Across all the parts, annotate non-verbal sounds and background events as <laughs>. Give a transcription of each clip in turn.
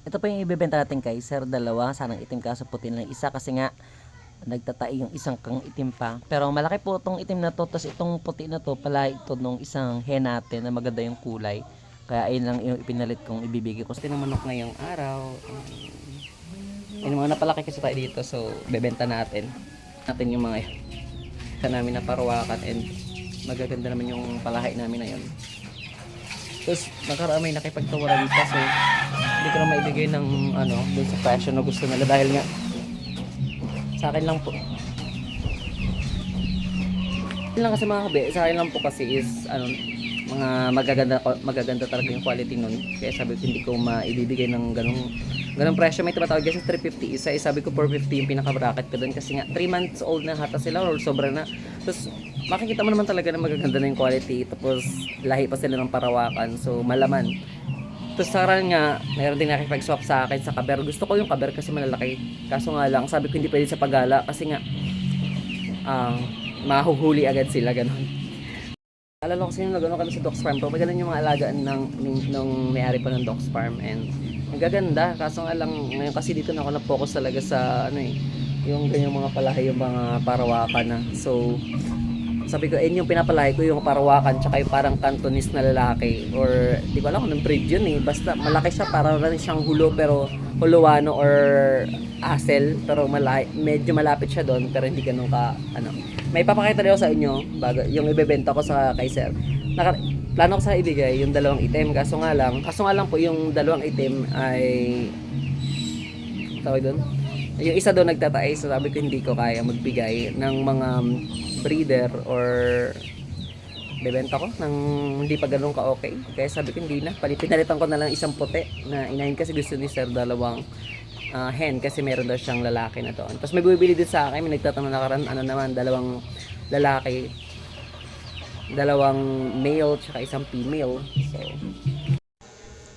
Ito pa yung ibebenta natin kay Sir dalawa, sanang itim kaso puti na yung isa kasi nga nagtatai yung isang kang itim pa. Pero malaki po itong itim na to, tapos itong puti na to pala ito nung isang hen natin na maganda yung kulay. Kaya ayun lang yung ipinalit kong ibibigay ko. Gusto ng manok ngayong araw. Yung mga napalaki kasi tayo dito, so bebenta natin. Natin yung mga <laughs> sa namin na parawakan and magaganda naman yung palahay namin na yun. Tapos nagkaroon may nakipagtawaran so hindi ko na maibigay ng ano doon sa presyo na gusto nila dahil nga sa akin lang po. Lang kasi mga kabe, sa akin lang po kasi is ano mga magaganda magaganda talaga yung quality nun. Kaya sabi ko hindi ko maibibigay ng ganung ganung presyo. May tumatawag kasi 350 isa, eh, sabi ko 450 yung pinaka-bracket ko doon kasi nga 3 months old na hata sila or sobra na. Tapos makikita mo naman talaga na magaganda na yung quality. Tapos lahi pa sila ng parawakan. So malaman. Tapos sa karan nga, mayroon din nakipag-swap sa akin sa kaber. Gusto ko yung kaber kasi malalaki. Kaso nga lang, sabi ko hindi pwede sa pagala kasi nga, ah, mahuhuli agad sila, ganun. Alala ko kasi yung nagano kami sa Docs Farm. Pero magaling yung mga alagaan ng, ng, ng may-ari pa ng Docs Farm. And ang gaganda. Kaso nga lang, ngayon kasi dito na ako na-focus talaga sa, ano eh, yung ganyang mga palahay, yung mga parawakan na. So, sabi ko, eh, yung pinapalahay ko yung parawakan tsaka yung parang Cantonese na lalaki. Or di ko alam kung breed yun eh. Basta malaki siya parang rin siyang hulo pero huluano or asel pero malay, medyo malapit siya doon pero hindi ganun ka ano. May papakita rin ako sa inyo bago yung ibebenta ko sa kay sir. Naka, plano ko sa ibigay yung dalawang item. Kaso nga lang kaso nga lang po yung dalawang item ay tawag doon yung isa doon nagtatae so sabi ko hindi ko kaya magbigay ng mga breeder or bebenta ko ng hindi pa ganun ka okay kaya sabi ko hindi na. Pinalitan ko na lang isang puti na inahin kasi gusto ni sir dalawang ah, hen kasi meron daw siyang lalaki na doon. Tapos may bumibili din sa akin may nagtatanong na karan ano naman dalawang lalaki dalawang male tsaka isang female. So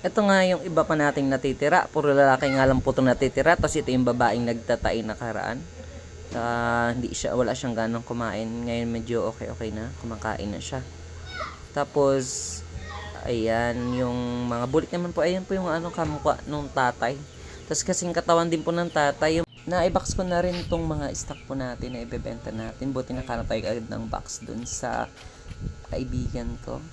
Ito nga yung iba pa nating natitira. Puro lalaki nga lang po itong natitira. Tapos ito yung babaeng nagtatay na karaan. Ah, hindi siya, wala siyang ganong kumain. Ngayon medyo okay-okay na. Kumakain na siya. Tapos, ayan, yung mga bulik naman po. Ayan po yung ano kamukha nung tatay. Tapos kasing katawan din po ng tatay. Yung, na-box ko na rin itong mga stock po natin na ibebenta natin. Buti nakano tayo agad ng box dun sa kaibigan ko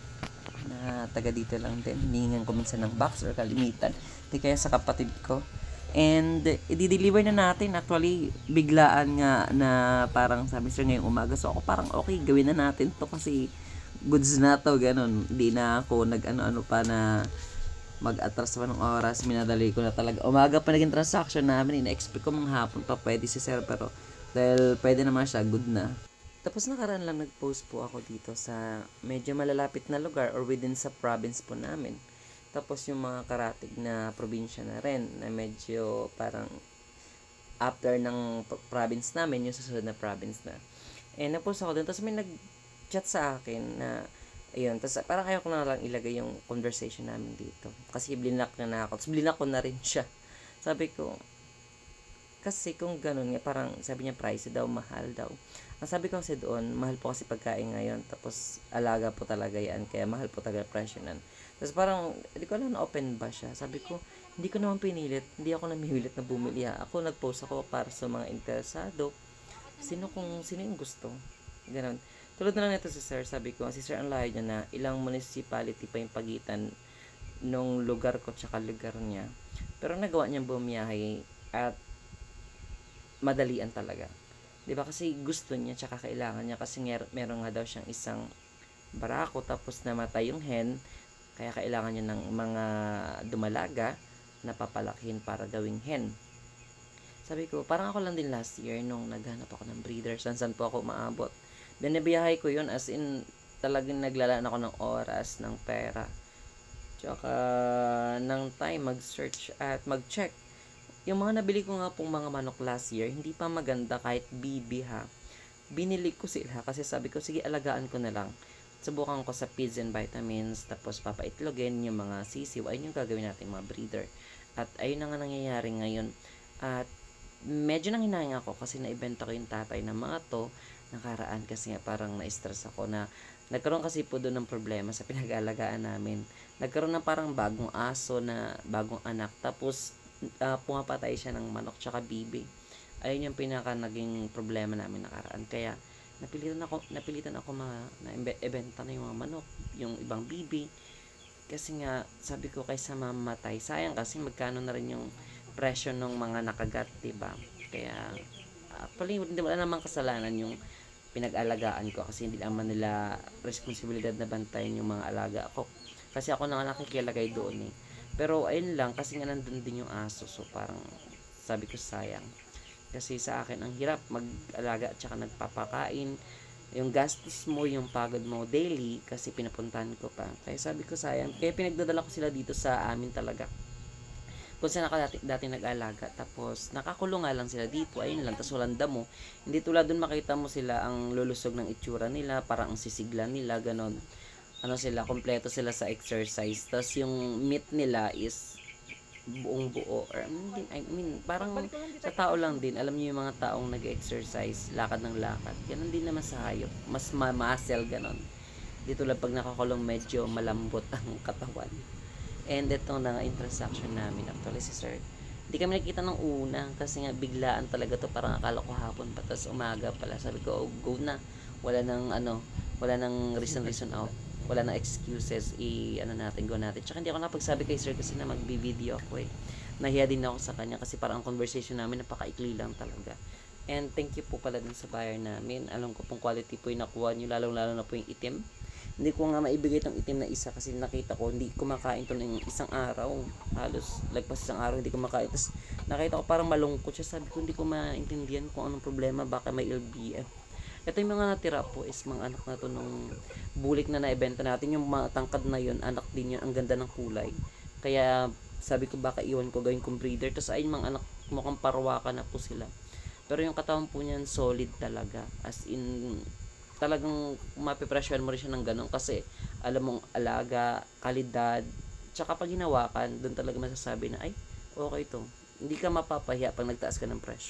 na taga dito lang din. Hiningan ko minsan ng box or kalimitan. Di kaya sa kapatid ko. And i-deliver na natin. Actually, biglaan nga na parang sabi sir ngayong umaga. So ako parang okay, gawin na natin to kasi goods na to, ganun. Hindi na ako nag-ano-ano pa na mag-atras pa ng oras. Minadali ko na talaga. Umaga pa naging transaction namin. Ina-expect ko mga hapon pa pwede si sir. Pero dahil pwede naman siya, good na. Tapos nakaraan lang nag-post po ako dito sa medyo malalapit na lugar or within sa province po namin. Tapos yung mga karatig na probinsya na rin na medyo parang after ng province namin, yung susunod na province na. Eh, na-post ako dun. Tapos may nag-chat sa akin na ayun. Tapos parang ayaw ko na lang ilagay yung conversation namin dito. Kasi blinak na na ako. Tapos blinak ko na rin siya. Sabi ko, kasi kung ganun nga, parang sabi niya price daw, mahal daw. Ang sabi ko kasi doon, mahal po kasi pagkain ngayon. Tapos alaga po talaga yan. Kaya mahal po talaga presyo nun. Tapos parang, hindi ko alam na open ba siya. Sabi ko, hindi ko naman pinilit. Hindi ako namihilit na bumili. ha. Ako nag-post ako para sa mga interesado. Sino kung, sino yung gusto. Ganon. Tulad na lang nito si Sir, sabi ko, si Sir ang layo niya na ilang municipality pa yung pagitan nung lugar ko tsaka lugar niya. Pero nagawa niyang bumiyahe at madalian talaga. 'Di ba kasi gusto niya tsaka kailangan niya kasi mer- meron nga daw siyang isang barako tapos namatay yung hen kaya kailangan niya ng mga dumalaga na papalakihin para gawing hen. Sabi ko, parang ako lang din last year nung naghanap ako ng breeder, saan saan po ako maabot. Binabiyahe ko yun as in talagang naglalaan ako ng oras, ng pera. Tsaka ng time mag-search at mag-check yung mga nabili ko nga pong mga manok last year, hindi pa maganda kahit BB ha. Binili ko sila kasi sabi ko, sige alagaan ko na lang. Subukan ko sa feeds and vitamins, tapos papaitlogin yung mga sisiw. Ayun yung gagawin natin mga breeder. At ayun na nga nangyayari ngayon. At medyo nang hinahinga ako kasi naibenta ko yung tatay ng mga to nakaraan kasi nga parang na-stress ako na nagkaroon kasi po doon ng problema sa <laughs> pinag-alagaan namin. Nagkaroon ng parang bagong aso na bagong anak. Tapos ah, pumapatay siya ng manok tsaka bibi. Ayun yung pinaka naging problema namin nakaraan. Kaya napilitan ako napilitan ako ma na ibenta na yung mga manok, yung ibang bibi. Kasi nga sabi ko kaysa mamatay, sayang kasi magkano na rin yung presyo ng mga nakagat, 'di ba? Kaya actually hindi wala namang kasalanan yung pinag-alagaan ko kasi hindi naman nila responsibilidad na bantayan yung mga alaga ko. Kasi ako na nga nakikilagay doon eh. Pero ayun lang, kasi nga nandun din yung aso. So parang sabi ko sayang. Kasi sa akin, ang hirap mag-alaga at saka nagpapakain. Yung gastos mo, yung pagod mo daily kasi pinapuntahan ko pa. Kaya sabi ko sayang. Kaya pinagdadala ko sila dito sa amin talaga. Kung saan ako dati, dati nag-alaga. Tapos nakakulong nga lang sila dito. Ayun lang. Tapos walang damo. Hindi tulad dun makita mo sila ang lulusog ng itsura nila. Parang ang sisigla nila. Ganon. Ano sila, kompleto sila sa exercise. Tapos yung meat nila is buong buo. Or, I mean, I mean, parang sa tao lang din. Alam niyo yung mga taong nag-exercise, lakad ng lakad. Ganon din naman sa hayop. Mas ma-muscle, ganon. Dito lang pag nakakulong medyo malambot <laughs> ang katawan. And ito na nga interaction namin actually si Sir. Hindi kami nakita ng una kasi nga biglaan talaga to parang akala ko hapon pa tapos umaga pala. Sabi ko, oh, go na. Wala nang ano, wala nang reason reason out. Wala nang excuses. I ano natin, go natin. Tsaka hindi ako napagsabi kay Sir kasi na magbi-video ako eh. Nahiya din ako sa kanya kasi parang ang conversation namin napakaikli lang talaga. And thank you po pala dun sa buyer namin. Alam ko pong quality po yung nakuha nyo, lalong-lalo na po yung itim. Hindi ko nga maibigay itong itim na isa kasi nakita ko, hindi kumakain to ng isang araw. Halos lagpas isang araw, hindi kumakain. Tapos nakita ko parang malungkot siya. Sabi ko, hindi ko maintindihan kung anong problema, baka may LBF. Ito yung mga natira po is mga anak na to nung bulik na naibenta natin. Yung mga tangkad na yun, anak din yun. Ang ganda ng kulay. Kaya sabi ko baka iwan ko gawin kong breeder. Tapos ayun mga anak, mukhang parwaka na po sila. Pero yung katawan po niyan solid talaga. As in, talagang mapipresyon mo rin siya ng ganun kasi alam mong alaga, kalidad, tsaka pag hinawakan, doon talaga masasabi na ay, okay to. Hindi ka mapapahiya pag nagtaas ka ng presyo.